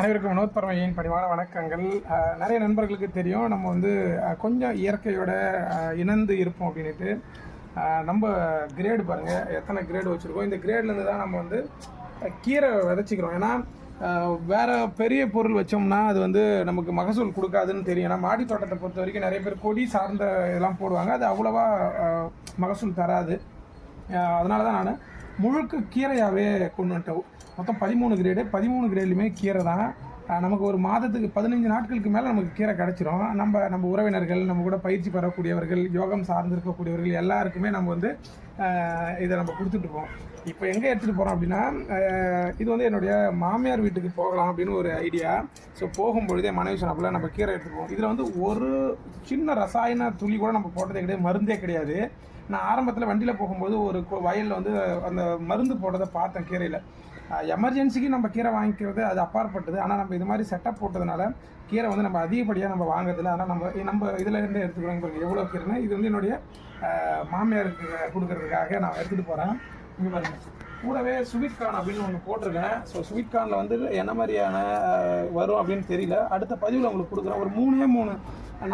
அனைவருக்கும் வினோத் பரமையின் பணிவான வணக்கங்கள். நிறைய நண்பர்களுக்கு தெரியும். நம்ம வந்து கொஞ்சம் இயற்கையோட இணைந்து இருப்போம் அப்படின்ட்டு நம்ம கிரேடு பாருங்கள் எத்தனை கிரேடு வச்சுருக்கோம்? இந்த கிரேட்லேருந்து தான் நம்ம வந்து கீரை விதைச்சிக்கிறோம். ஏன்னா வேறு பெரிய பொருள் வச்சோம்னா அது வந்து நமக்கு மகசூல் கொடுக்காதுன்னு தெரியும். ஏன்னா மாடி தோட்டத்தை பொறுத்த வரைக்கும் நிறைய பேர் கொடி சார்ந்த இதெல்லாம் போடுவாங்க. அது அவ்வளோவா மகசூல் தராது. அதனால தான் நான் முழுக்க கீரையாகவே கொண்டு வந்துட்டோம். மொத்தம் பதிமூணு கிரேடு பதிமூணு கிரேட்லையுமே கீரை தான். நமக்கு ஒரு மாதத்துக்கு பதினஞ்சு நாட்களுக்கு மேலே நமக்கு கீரை கிடச்சிரும். நம்ம நம்ம உறவினர்கள் நம்ம கூட பயிற்சி பெறக்கூடியவர்கள் யோகம் சார்ந்து இருக்கக்கூடியவர்கள் எல்லாருக்குமே நம்ம வந்து இதை நம்ம கொடுத்துட்ருப்போம் இப்போ எங்கே எடுத்துகிட்டு போகிறோம் அப்படின்னா இது வந்து என்னுடைய மாமியார் வீட்டுக்கு போகலாம் அப்படின்னு ஒரு ஐடியா. ஸோ போகும்பொழுதே மனைவி சொன்னப்பல நம்ம கீரை எடுத்துக்குவோம் இதில் வந்து ஒரு சின்ன ரசாயன துளி கூட நம்ம போட்டதே கிடையாது மருந்தே கிடையாது. நான் ஆரம்பத்தில் வண்டியில் போகும்போது ஒரு வயலில் வந்து அந்த மருந்து போட்டதை பார்த்தேன் கீரையில். எமர்ஜென்சிக்கு நம்ம கீரை வாங்கிக்கிறது அது அப்பாற்பட்டது. ஆனால் நம்ம இது மாதிரி செட்டப் போட்டதுனால கீரை வந்து நம்ம அதிகப்படியாக நம்ம வாங்குறதில்ல. ஆனால் நம்ம நம்ம இதில் இருந்து எடுத்துக்கிறோம் பாருங்கள் எவ்வளோ கீரைனா இது வந்து என்னுடைய மாமியாருக்கு கொடுக்கறதுக்காக நான் எடுத்துகிட்டு போகிறேன் இங்கே பாருங்கள் கூடவே ஸ்வீட் கார்ன் அப்படின்னு ஒன்று போட்டிருக்கேன். ஸோ ஸ்வீட் கார்னில் வந்து என்ன மாதிரியான வரும் அப்படின்னு தெரியல. அடுத்த பதிவில் உங்களுக்கு கொடுக்குறேன். ஒரு மூணே மூணு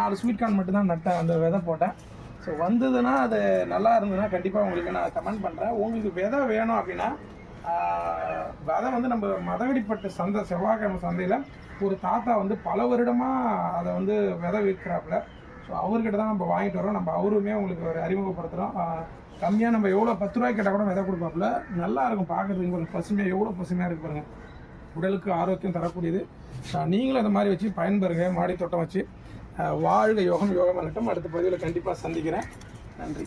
நாலு ஸ்வீட் கார்ன் மட்டும்தான் நட்டேன் அந்த விதை போட்டேன். ஸோ வந்ததுன்னா அது நல்லா இருந்ததுன்னா கண்டிப்பாக உங்களுக்கு நான் கமெண்ட் பண்ணுறேன் உங்களுக்கு விதை வேணும் அப்படின்னா விதை வந்து நம்ம மதகடிப்பட்டு சந்தை செவ்வாய்க்கிழமை சந்தையில் ஒரு தாத்தா வந்து பல வருடமாக அதை வந்து விதை விற்கிறாப்புல. ஸோ அவர்கிட்ட தான் நம்ம வாங்கிட்டு வரோம் நம்ம அவருமே உங்களுக்கு ஒரு அறிமுகப்படுத்துகிறோம் கம்மியாக நம்ம எவ்வளோ பத்து ரூபாய்க்கு கேட்டால் கூட விதை கொடுப்பாப்புல. நல்லா இருக்கும் பார்க்குறதுக்கு பாருங்க. பசுமையாக எவ்வளோ பசுமையாக இருக்கு பாருங்கள் உடலுக்கு ஆரோக்கியம் தரக்கூடியது. நீங்களும் இந்த மாதிரி வச்சு பயன்பெறுங்க. மாடி தோட்டம் வச்சு. வாழ்க யோகம் யோகம் வரட்டும் அடுத்த பதிவில் கண்டிப்பாக சந்திக்கிறேன். நன்றி.